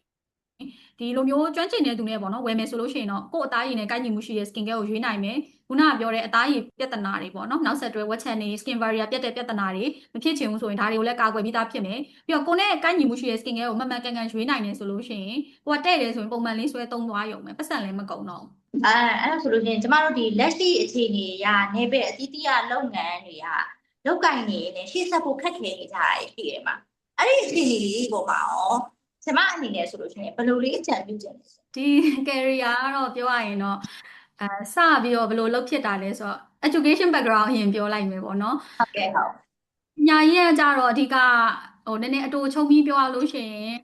ဒီလိုမျိုးကျွမ်းကျင်တဲ့သူနဲ့ပေါ့နော်ဝယ်မယ်ဆိုလို့ရှိရင်တော့ကိုယ့်အသားရည်နဲ့ကိုက်ညီမှုရှိတဲ့ skin care ကိုရွေးနိုင်မယ်ခုနကပြောတဲ့အသားရည်ပြဿနာတွေပေါ့နော်နောက်ဆက်တွဲဝက်ချန်တွေ skin barrier ပြတ်တဲ့ပြဿနာတွေမဖြစ်ချင်ဘူးဆိုရင်ဒါတွေကိုလည်းကာကွယ်ပြီးသားဖြစ်မယ်ပြီးတော့ကိုယ်နဲ့ကိုက်ညီမှုရှိတဲ့ skin care ကိုမှန်မှန်ကန်ကန်ရွေးနိုင်တယ်ဆိုလို့ရှိရင်ကိုကတဲ့တယ်ဆိုရင်ပုံမှန်လေးဆွဲသုံးသွားရုံပဲပတ်စံလည်းမကုန်တော့ဘူးအဲအဲ့ဒါဆိုလို့ရှိရင်ကျမတို့ဒီလက်ရှိအခြေအနေအရနေပဲအသီးသီးရလုပ်ငန်းတွေကလောက်ကင်နေနေရှေ့ဆက်ဖို့ခက်ခဲနေကြတာရှိတယ်မှာအဲ့ဒီအခြေအနေလေးပေါ်မှာရော ကျမအနေနဲ့ဆိုလို့ရှိရင်ဘယ်လိုလေးအကြံပြုချင်လဲဒီ career ကတော့ပြောရရင်တော့အဲစပြီးတော့ဘယ်လိုလုပ်ဖြစ်တာလဲဆိုတော့ education background အရင်ပြောလိုက်မယ်ပေါ့နော်ဟုတ်ကဲ့ဟုတ်ပညာရေးကကြတော့အဓိကဟိုနည်းနည်းအတူချုံပြီးပြောရလို့ရှိရင်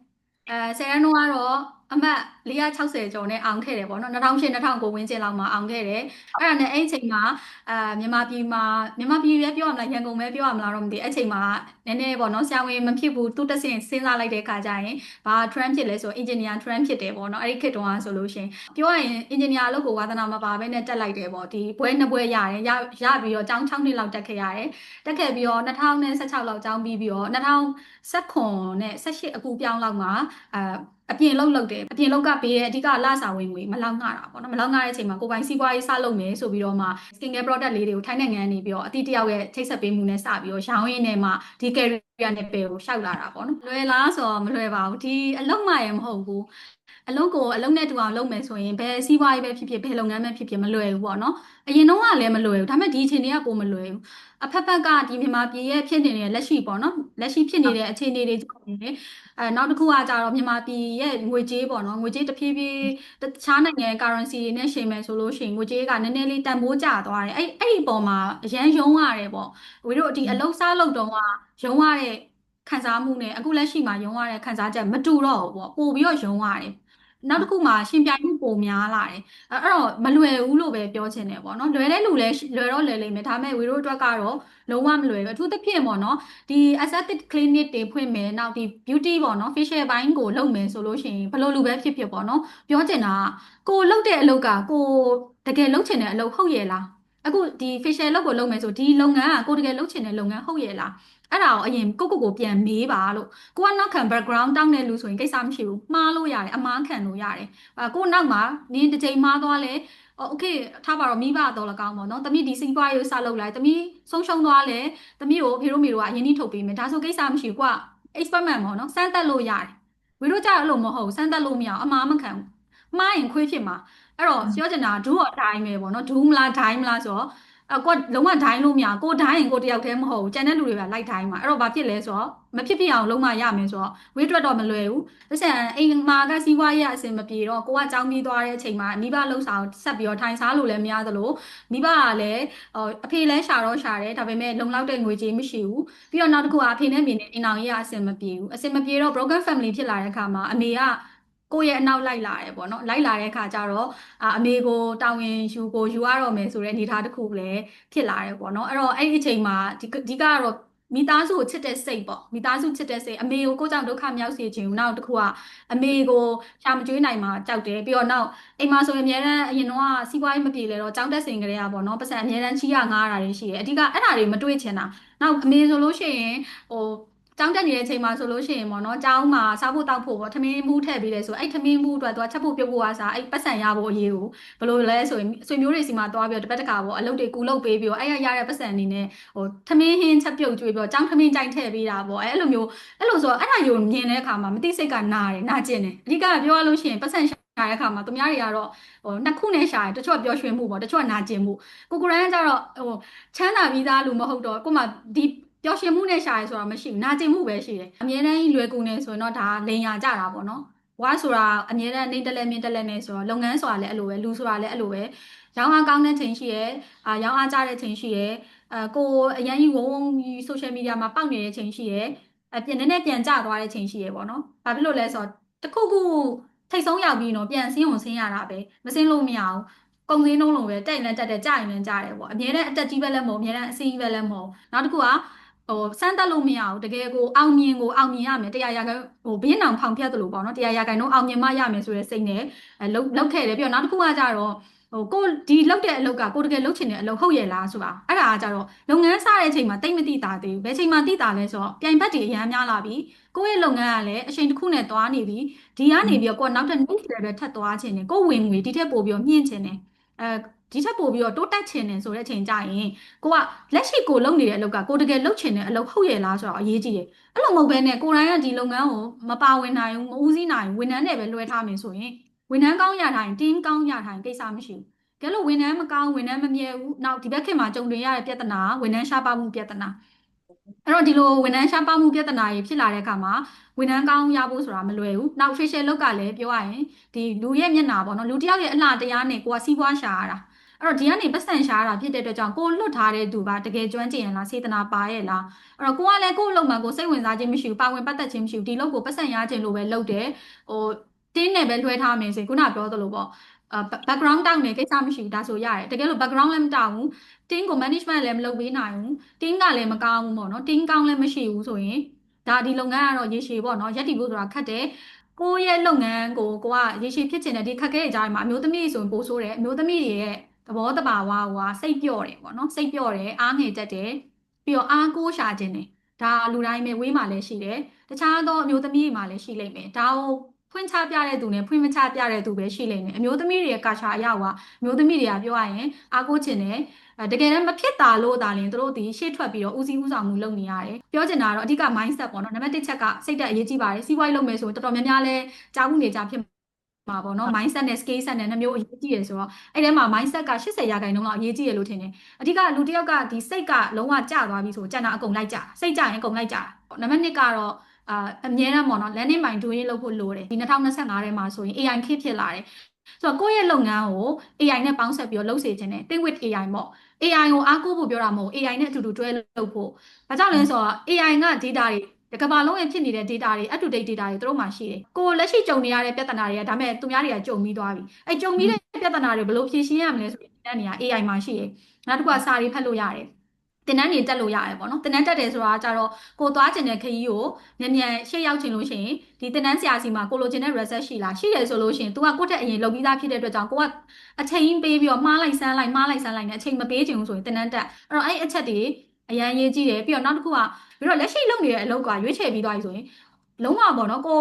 အဲဆယ်ရန်တော့ကတော့ အမှတ်460ကျော်နဲ့အောင်ခဲ့တယ်ပေါ့နော်2008 2009ဝန်းကျင်လောက်မှာအောင်ခဲ့တယ်အဲ့ဒါနဲ့အဲ့ဒီအချိန်မှာအာမြန်မာပြည်မှာမြန်မာပြည်ပဲပြောရမလားရန်ကုန်ပဲပြောရမလားတော့မသိအဲ့ဒီအချိန်မှာနည်းနည်းပေါ့နော်ဆရာဝန်မဖြစ်ဘူးသူတက်ဆင်စဉ်းစားလိုက်တဲ့အခါကျရင်ဘာ trend ဖြစ်လဲဆို engineer trend ဖြစ်တယ်ပေါ့နော်အဲ့ဒီခေတ်တုန်းကဆိုလို့ရှိရင်ပြောရရင် engineer အလုပ်ကိုဝါသနာမပါဘဲနဲ့တက်လိုက်တယ်ပေါ့ဒီဘွဲနှစ်ဘွဲရတယ်ရရပြီးတော့ကျောင်း6နှစ်လောက်တက်ခဲ့ရတယ်တက်ခဲ့ပြီးတော့2016လောက်ကျောင်းပြီးပြီးတော့2019နဲ့18အခုပြောင်းလောက်မှာအာ အပြင်လောက်လောက်တယ်အပြင်လောက်ကပေးတဲ့အဓိကလစာဝင်ငွေမလောက်ငှတာပေါ့နော်မလောက်ငှတဲ့အချိန်မှာကိုယ်ပိုင်စီးပွားရေးစလုပ်မယ်ဆိုပြီးတော့မှ skin care product လေးတွေကိုထိုင်းနိုင်ငံနေပြီးတော့အတိတယောက်ရဲ့ချိတ်ဆက်ပေးမှုနဲ့စပြီးတော့ရောင်းရင်းနဲ့မှဒီ career နဲ့ပယ်ကိုရှောက်လာတာပေါ့နော်လွယ်လားဆိုတော့မလွယ်ပါဘူးဒီအလုံးမှရမဟုတ်ဘူး အလုံးကိုအလုံးနဲ့တူအောင်လုပ်မယ်ဆိုရင်ဘယ်စီးပွားရေးပဲဖြစ်ဖြစ်ဘယ်လုပ်ငန်းပဲဖြစ်ဖြစ်မလွယ်ဘူးပေါ့နော်အရင်တော့ကလည်းမလွယ်ဘူးဒါပေမဲ့ဒီအချိန်တွေကပိုမလွယ်ဘူးအဖက်ဖက်ကဒီမြန်မာပြည်ရဲ့ဖြစ်နေတဲ့လက်ရှိပေါ့နော်လက်ရှိဖြစ်နေတဲ့အခြေအနေတွေကြောင့်နေအဲနောက်တစ်ခုကကြတော့မြန်မာပြည်ရဲ့ငွေကြေးပေါ့နော်ငွေကြေးတစ်ဖြည်းဖြည်းတခြားနိုင်ငံ currency တွေနဲ့ရှင်မယ်ဆိုလို့ရှိရင်ငွေကြေးကနည်းနည်းလေးတန်ဖိုးကျသွားတယ်အဲ့အဲ့ဒီပုံမှာအရန်ယုံရတယ်ပေါ့ဝီတို့ဒီအလုံးစားလုံးတုံးကယုံရတဲ့ခံစားမှုနဲ့အခုလက်ရှိမှာယုံရတဲ့ခံစားချက်မတူတော့ဘူးပေါ့ပို့ပြီးတော့ယုံရတယ် နောက်တစ်ခုမှာရှင်ပြိုင်မှုပိုများလာတယ်အဲ့အဲ့တော့မလွယ်ဘူးလို့ပဲပြောချင်တယ်ပေါ့နော်လွယ်တဲ့လူလည်းလွယ်တော့လွယ်လိမ့်မယ်ဒါပေမဲ့ဝီတို့အတွက်ကတော့လုံးဝမလွယ်ဘူးအထူးသဖြင့်ပေါ့နော်ဒီ aesthetic clinic တွေဖွင့်မယ်နောက်ဒီ beauty ပေါ့နော် facial ဘိုင်းကိုလုပ်မယ်ဆိုလို့ရှိရင်ဘယ်လိုလူပဲဖြစ်ဖြစ်ပေါ့နော်ပြောချင်တာကကိုလုပ်တဲ့အလုပ်ကကိုတကယ်လုပ်ချင်တဲ့အလုပ်ဟုတ်ရဲ့လားအခုဒီ facial လုပ်ကိုလုပ်မယ်ဆိုဒီလုပ်ငန်းကကိုတကယ်လုပ်ချင်တဲ့လုပ်ငန်းဟုတ်ရဲ့လား အဲ့ဒါကိုအရင်ကိုကိုကိုပြန်မေးပါလို့ကိုကနောက်ခံ background တောင်းတဲ့လူဆိုရင်ကိစ္စမရှိဘူးမှားလို့ရတယ်အမားခံလို့ရတယ်အဲကိုနောက်မှာနင်းတစ်ချိန်မှားသွားလဲ โอเคထားပါတော့မိဘတော့လကောင်းပေါ့နော်တမီးဒီစိပွားရေးစလုပ်လိုက်တမီးဆုံးရှုံးသွားလဲတမီးကိုဖေတို့မေတို့ကအရင်နှိထုတ်ပေးမယ်ဒါဆိုကိစ္စမရှိဘူးကွာ experiment ပေါ့နော်စမ်းသပ်လို့ရတယ်ဝ ဝေတို့ကြအဲ့လိုမဟုတ်ဘူးစမ်းသက်လို့မရအောင်အမှားမခံဘူးမှားရင်ခွေးဖြစ်မှာအဲ့တော့ပြောချင်တာဒူးတော့ဒိုင်းပဲပေါ့နော်ဒူးမလားဒိုင်းမလားဆိုတော့ အကွက်လုံးဝဒိုင်းလို့မရအောင်ကိုဒိုင်းရင်ကိုတယောက်တည်းမဟုတ်ဘူးကျန်တဲ့လူတွေကလိုက်ဒိုင်းမှာအဲ့တော့ဘာဖြစ်လဲဆိုတော့မဖြစ်ဖြစ်အောင်လုံးဝရမယ်ဆိုတော့ဝေးတွက်တော့မလွယ်ဘူးတစ်ချက်အိမ်မှာကစီးပွားရေးအဆင်မပြေတော့ကိုကကြောင်းပြီးသွားတဲ့အချိန်မှာမိဘလှုပ်ဆောင်ဆက်ပြီးတော့ထိုင်စားလို့လည်းမရသလိုမိဘကလည်းအဖေလည်းရှာတော့ရှာတယ်ဒါပေမဲ့လုံလောက်တဲ့ငွေကြေးမရှိဘူးပြီးတော့နောက်တစ်ခုကအဖေနဲ့မိနဲ့အိမ်အောင်ရေးအဆင်မပြေဘူးအဆင်မပြေတော့ broken family ဖြစ်လာတဲ့အခါမှာအမေက ကိုယ့်ရဲ့အနောက်လိုက်လာတယ်ပေါ့နော်လိုက်လာတဲ့အခါကျတော့အာအမေကိုတာဝန်ယူကိုယူရတော့မယ်ဆိုတဲ့အနေအထားတစ်ခုလည်းဖြစ်လာတယ်ပေါ့နော်အဲ့တော့အဲ့ဒီအချိန်မှာဒီဒီကတော့မိသားစုကိုချစ်တဲ့စိတ်ပေါ့မိသားစုချစ်တဲ့စိတ်အမေကိုကိုကြောင့်ဒုက္ခမြောက်စေခြင်းဘူးနောက်တစ်ခုကအမေကိုရှာမကျွေးနိုင်မှာကြောက်တယ်ပြီးတော့နောက်အိမ်မှာဆိုရင်အများအားအရင်တော့စီးပွားရေးမပြေလေတော့ကြောင်းတက်စင်ကြရပေါ့နော်ပတ်စံအများအားချီရငားတာတွေရှိတယ်အဓိကအဲ့ဒါတွေမတွေးချင်တာနောက်အမေဆိုလို့ရှိရင်ဟို ကျောင်းတက်နေတဲ့အချိန်မှာဆိုလို့ရှိရင်ပေါ့နော်ကျောင်းမှာစားဖို့တောက်ဖို့ပေါ့ထမင်းမူးထည့်ပြီးလဲဆိုအဲ့ထမင်းမူးအတွက်သူကချက်ဖို့ပြုတ်ဖို့အားစားအဲ့ပတ်စံရဖို့အရေးကိုဘယ်လိုလဲဆိုရင်ဆွေမျိုးတွေစီမှာသွားပြီးတော့တစ်ပတ်တစ်ခါပေါ့အလုပ်တွေကူလုပ်ပေးပြီးတော့အဲ့ရရတဲ့ပတ်စံအနေနဲ့ဟိုထမင်းဟင်းချက်ပြုတ်ကျွေးပြီးတော့ကျောင်းထမင်းကြိုင်ထည့်ပေးတာပေါ့အဲ့လိုမျိုးအဲ့လိုဆိုတော့အဲ့ဒါယူမြင်တဲ့အခါမှာမသိစိတ်ကနာတယ်နာကျင်တယ်အဓိကပြောရလို့ရှိရင်ပတ်စံရှာတဲ့အခါမှာသူများတွေကတော့ဟိုနှစ်ခုနဲ့ရှာတယ်တချို့ကပျော်ရွှင်မှုပေါ့တချို့ကနာကျင်မှုကိုကိုရန်ကကြတော့ဟိုချမ်းသာပြီးသားလူမဟုတ်တော့ကိုမှဒီ ပျော်ရွှင်မှုနဲ့ရှာရဲဆိုတာမရှိဘူးနာကျင်မှုပဲရှိတယ်အမြဲတမ်းလွယ်ကူနေဆိုရင်တော့ဒါလိန်ရကြတာပေါ့နော်ဝါဆိုတာအမြဲတမ်းနေတက်လက်မြင့်တက်လက်နေဆိုတော့လုပ်ငန်းဆိုတာလည်းအဲ့လိုပဲလူဆိုတာလည်းအဲ့လိုပဲရောင်းအားကောင်းတဲ့ချိန်ရှိရဲအာရောင်းအားကြတဲ့ချိန်ရှိရဲအဲကိုအရင်ကြီးဝုန်းဝုန်းကြီး social media မှာပေါက်နေတဲ့ချိန်ရှိရဲအပြင်နည်းနည်းပြန်ကျသွားတဲ့ချိန်ရှိရဲပေါ့နော်ဘာဖြစ်လို့လဲဆိုတော့တခုခုထိတ်ဆုံးရောက်ပြီးတော့ပြန်ဆင်းုံဆင်းရတာပဲမဆင်းလို့မရအောင်ကုံစင်းလုံးလုံးပဲတက်ရင်လည်းတက်တယ်ကြရင်လည်းကြတယ်ပေါ့အမြဲတမ်းအတက်ကြီးပဲလည်းမဟုတ်အမြဲတမ်းအစင်းကြီးပဲလည်းမဟုတ်နောက်တစ်ခုက ဟိုစမ်းတက်လို့မရဘူးတကယ်ကိုအောင်မြင်ကိုအောင်မြင်ရမယ်တရားရာခိုင်ဟိုဘင်းအောင်ဖောင်ဖြတ်သလိုပေါ့နော်တရားရာခိုင်တော့အောင်မြင်မှရမယ်ဆိုတဲ့စိတ်နဲ့အဲလောက်လောက်ခဲ့တယ်ပြီးတော့နောက်တစ်ခုကကြတော့ဟိုကိုဒီလောက်တဲ့အလုပ်ကကိုတကယ်လုပ်ချင်တဲ့အလုပ်ဟုတ်ရဲ့လားဆိုတာအဲ့ဒါကကြတော့လုပ်ငန်းစတဲ့အချိန်မှာတိတ်မတိတာသေးဘူးဘယ်ချိန်မှာတိတာလဲဆိုတော့ပြိုင်ဘက်တွေအများများလာပြီကိုယ့်ရဲ့လုပ်ငန်းကလည်းအချိန်တစ်ခုနဲ့သွားနေပြီဒီကနေပြီးတော့ကိုကနောက်ထပ် next level ထပ်သွားခြင်းနဲ့ကိုဝင်ငွေဒီထက်ပိုပြီးတော့မြင့်ခြင်းနဲ့အဲ ဒီထက်ပိုပြီးတော့တိုးတက်ခြင်းနဲ့ဆိုတဲ့အချိန်ကြရင်ကိုကလက်ရှိကိုလုပ်နေတဲ့အလုပ်ကကိုတကယ်လုပ်ချင်တဲ့အလုပ်ဟုတ်ရဲ့လားဆိုတော့အရေးကြီးတယ်အဲ့လိုမဟုတ်ဘဲနဲ့ကိုယ်တိုင်ကဒီလုပ်ငန်းကိုမပါဝင်နိုင်ဘူးမဦးစီးနိုင်ဘူးဝန်ထမ်းတွေပဲလွှဲထားမယ်ဆိုရင်ဝန်ထမ်းကောင်းရတိုင်းတင်းကောင်းရတိုင်းကိစ္စမရှိဘူးကဲလို့ဝန်ထမ်းမကောင်းဝန်ထမ်းမမြဲဘူးနောက်ဒီဘက်ခင်မှာကြုံတွေ့ရတဲ့ပြဿနာဝန်ထမ်းရှားပါမှုပြဿနာအဲ့တော့ဒီလိုဝန်ထမ်းရှားပါမှုပြဿနာကြီးဖြစ်လာတဲ့အခါမှာဝန်ထမ်းကောင်းရဖို့ဆိုတာမလွယ်ဘူးနောက် facial look ကလည်းပြောရရင်ဒီလူရဲ့မျက်နှာပေါ့နော်လူတစ်ယောက်ရဲ့အလှတရားနဲ့ကိုကစီးပွားရှာရတာ အဲ့တော့ဒီကနေပတ်စံရှားတာဖြစ်တဲ့အတွက်ကြောင့်ကိုလွတ်ထားတဲ့သူကတကယ်ကျွမ်းကျင်ရင်လားစေတနာပါရဲ့လားအဲ့တော့ကိုကလည်းကို့အလုပ်မှာကိုစိတ်ဝင်စားခြင်းမရှိဘူးပါဝင်ပတ်သက်ခြင်းမရှိဘူးဒီလုပ်ကိုပတ်စံရခြင်းလို့ပဲလုပ်တယ်ဟိုတင်းနဲ့ပဲလွှဲထားမယ်ဆိုခုနပြောသလိုပေါ့အာ background တောင်းနေကိစ္စမရှိဘူးဒါဆိုရတယ်တကယ်လို့ background လည်းမတောင်းဘူး team ကို management လည်းမလုပ်ပေးနိုင်ဘူး team ကလည်းမကောင်းဘူးပေါ့နော် team ကောင်းလည်းမရှိဘူးဆိုရင်ဒါဒီလုပ်ငန်းကတော့ရေရှည်ပေါ့နော်ရက်တည်ဖို့ဆိုတာခက်တယ်ကိုယ့်ရဲ့လုပ်ငန်းကိုကိုကရေရှည်ဖြစ်ချင်တဲ့ဒီခက်ခဲတဲ့ကြားမှာအမျိုးသမီးဆိုရင်ပို့ဆိုးတယ်အမျိုးသမီးတွေရဲ့ သဘောတဘာဝကစိတ်ပြော့တယ်ပေါ့နော်စိတ်ပြော့တယ်အားငယ်တတ်တယ်ပြီးတော့အားကိုးရှာခြင်းတယ်ဒါလူတိုင်းပဲဝေးမှလည်းရှိတယ်တခြားသောအမျိုးသမီးတွေမှလည်းရှိလိမ့်မယ်ဒါကိုဖွင့်ချပြတဲ့သူနဲ့ဖွင့်မချပြတဲ့သူပဲရှိလိမ့်မယ်အမျိုးသမီးတွေရဲ့ကာချာအရောက်ကအမျိုးသမီးတွေကပြောရရင်အားကိုးခြင်းတယ်တကယ်တမ်းမဖြစ်တာလို့ဒါလင်တို့ဒီရှေ့ထွက်ပြီးတော့ဦးစီးဦးဆောင်မှုလုပ်နေရတယ်ပြောချင်တာကတော့အဓိက mindset ပေါ့နော်နံပါတ်1ချက်ကစိတ်တက်အရေးကြီးပါတယ်စီးပွားရေးလုပ်မယ်ဆိုရင်တော်တော်များများလဲကြားမှုနေကြဖြစ် မှာပေါ့နော် mindset နဲ့ skill set နဲ့နှမျိုးအရေးကြီးရယ်ဆိုတော့အဲ့ထဲမှာ mindset က80ရာခိုင်နှုန်းလောက်အရေးကြီးရလို့ထင်တယ်အဓိကလူတစ်ယောက်ကဒီစိတ်ကလုံးဝကျသွားပြီဆိုကြံတာအကုန်လိုက်ကြစိတ်ကြရင်အကုန်လိုက်ကြနံပါတ်2ကတော့အာအမြဲတမ်းပေါ့နော် landing mind doing လုပ်ဖို့လိုတယ်ဒီ2025ထဲမှာဆိုရင် AI ခေတ်ဖြစ်လာတယ်ဆိုတော့ကိုယ့်ရဲ့လုပ်ငန်းကို AI နဲ့ပေါင်းဆက်ပြီးတော့လုပ်စေခြင်းနဲ့ think with AI ပေါ့ AI ကိုအားကိုးဖို့ပြောတာမဟုတ် AI နဲ့အတူတူတွဲလုပ်ဖို့ဘာကြောင့်လဲဆိုတော့ AI က data တွေ တကဘာလုံးရဲ့ဖြစ်နေတဲ့ data တွေ up to date data တွေသူတို့မှရှိတယ်ကိုလက်ရှိကြုံနေရတဲ့ပြဿနာတွေကဒါမဲ့သူများတွေကကြုံပြီးသွားပြီအဲကြုံပြီးတဲ့ပြဿနာတွေဘယ်လိုဖြေရှင်းရမလဲဆိုရင်တဲ့နေရာ AI မှာရှိတယ်နောက်တစ်ခုကစာတွေဖတ်လို့ရတယ်တင်တန်းနေတက်လို့ရတယ်ပေါ့နော်တင်တန်းတက်တယ်ဆိုတာကြတော့ကိုသွားကျင်တဲ့ခရီးကိုမြန်မြန်ရှေ့ရောက်ချင်လို့ရှိရင်ဒီတင်တန်းဆရာစီမှာကိုလိုချင်တဲ့ research ရှိလားရှိတယ်ဆိုလို့ရှိရင် तू ကကိုယ့်ထက်အရင်လုပ်ပြီးသားဖြစ်တဲ့အတွက်ကြောင့်ကိုကအချိန်ပေးပြီးတော့မှားလိုက်ဆန်းလိုက်မှားလိုက်ဆန်းလိုက်နဲ့အချိန်မပေးချင်ဘူးဆိုရင်တင်တန်းတက်အဲ့တော့အဲ့အချက်တွေအရန်ရေးကြည့်တယ်ပြီးတော့နောက်တစ်ခုက ပြီးတော့လက်ရှိလုပ်နေတဲ့အလုပ်ကရွေးချယ်ပြီးသွားပြီဆိုရင်လုံးဝပေါ့နော်ကို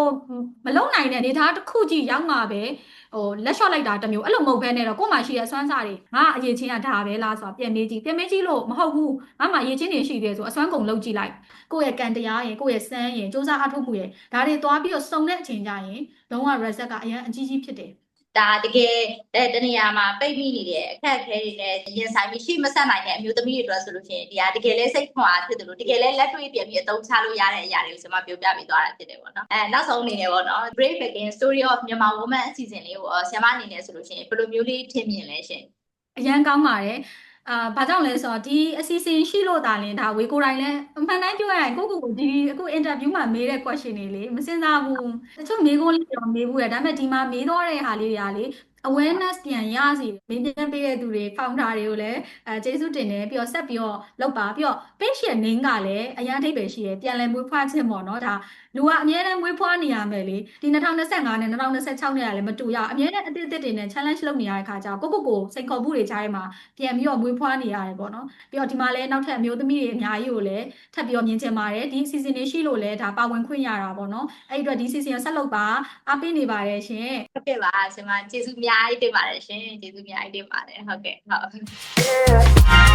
မလုံနိုင်တဲ့အနေထားတစ်ခုကြီးရောက်မှာပဲဟိုလက်လျှော့လိုက်တာတစ်မျိုးအဲ့လိုမဟုတ်ဘဲနဲ့တော့ကို့မှာရှိတဲ့အစွမ်းစားတွေငါအရေးချင်းကဒါပဲလားဆိုတာပြန်မေးကြည့်ပြန်မေးကြည့်လို့မဟုတ်ဘူးငါမှအရေးချင်းတွေရှိသေးတယ်ဆိုအစွမ်းကုန်လုပ်ကြည့်လိုက်ကိုယ့်ရဲ့ကံတရားရင်ကိုယ့်ရဲ့စမ်းရင်စူးစမ်းအထောက်မှုရင်ဒါတွေသွားပြီးတော့စုံတဲ့အချိန်ကျရင်လုံးဝ reset ကအရင်အကြီးကြီးဖြစ်တယ် ဒါတကယ်တဲ့တနေရာမှာပိတ်မိနေတဲ့အခက်အခဲတွေနဲ့ရင်ဆိုင်ပြီးရှိမဆက်နိုင်တဲ့အမျိုးသမီးတွေအတွက်ဆိုလို့ရှိရင်ဒီဟာတကယ်လဲစိတ်ခွန်အားဖြစ်တယ်လို့တကယ်လဲလက်တွေ့ပြန်ပြီးအသုံးချလို့ရတဲ့အရာတွေကိုကျွန်မပြောပြပေးသွားတာဖြစ်တယ်ပေါ့နော်အဲနောက်ဆုံးအနေနဲ့ပေါ့နော် Brave Begin Story of Myanmar Woman အစီအစဉ်လေးကိုရောဆရာမအနေနဲ့ဆိုလို့ရှိရင်ဘယ်လိုမျိုးလေးထင်မြင်လဲရှင်အရန်ကောင်းပါတယ် အာဘာကြောင့်လဲဆိုတော့ဒီအစီအစဉ်ရှိလို့ဒါလင်ဒါဝေကိုယ်တိုင်လဲအမှန်တိုင်းပြောရရင်ကိုကိုကိုဒီအခု interview မှာမေးတဲ့ question တွေလေမစင်စားဘူးတချို့မေးခွန်းလေးတော့မေးဘူးရဒါပေမဲ့ဒီမှာမေးတော့တဲ့ဟာလေးတွေကလေ awareness ပြန်ရစီမင်းပြန်ပေးတဲ့သူတွေ founder တွေကိုလည်းအဲကျေးဇူးတင်တယ်ပြီးတော့ဆက်ပြီးတော့လောက်ပါပြီးတော့ page ရဲ့ name ကလည်းအရန်အထိပ္ပယ်ရှိတယ်ပြန်လည်မွေးဖွားခြင်းပေါ့နော်ဒါလူကအများနဲ့မွေးဖွားနေရမယ်လေဒီ2025နဲ့2026နဲ့ကလည်းမတူရအောင်အများနဲ့အသစ်အသစ်တွေနဲ့ challenge လုပ်နေရတဲ့ခါကျတော့ကိုကိုကိုစိန်ခေါ်မှုတွေကြားထဲမှာပြန်ပြီးတော့မွေးဖွားနေရတယ်ပေါ့နော်ပြီးတော့ဒီမှာလည်းနောက်ထပ်အမျိုးသမီးတွေအများကြီးကိုလည်းထပ်ပြီးတော့မြင်ချင်ပါတယ်ဒီ season တွေရှိလို့လည်းဒါပါဝင်ခွင့်ရတာပေါ့နော်အဲ့ဒီအတွက်ဒီ season ကိုဆက်လုပ်ပါအားပေးနေပါတယ်ရှင်ဟုတ်ကဲ့ပါဆရာမကျေးဇူးအများကြီးတင်ပါတယ်ရှင်ကျေးဇူးအများကြီးတင်ပါတယ်ဟုတ်ကဲ့ဟုတ်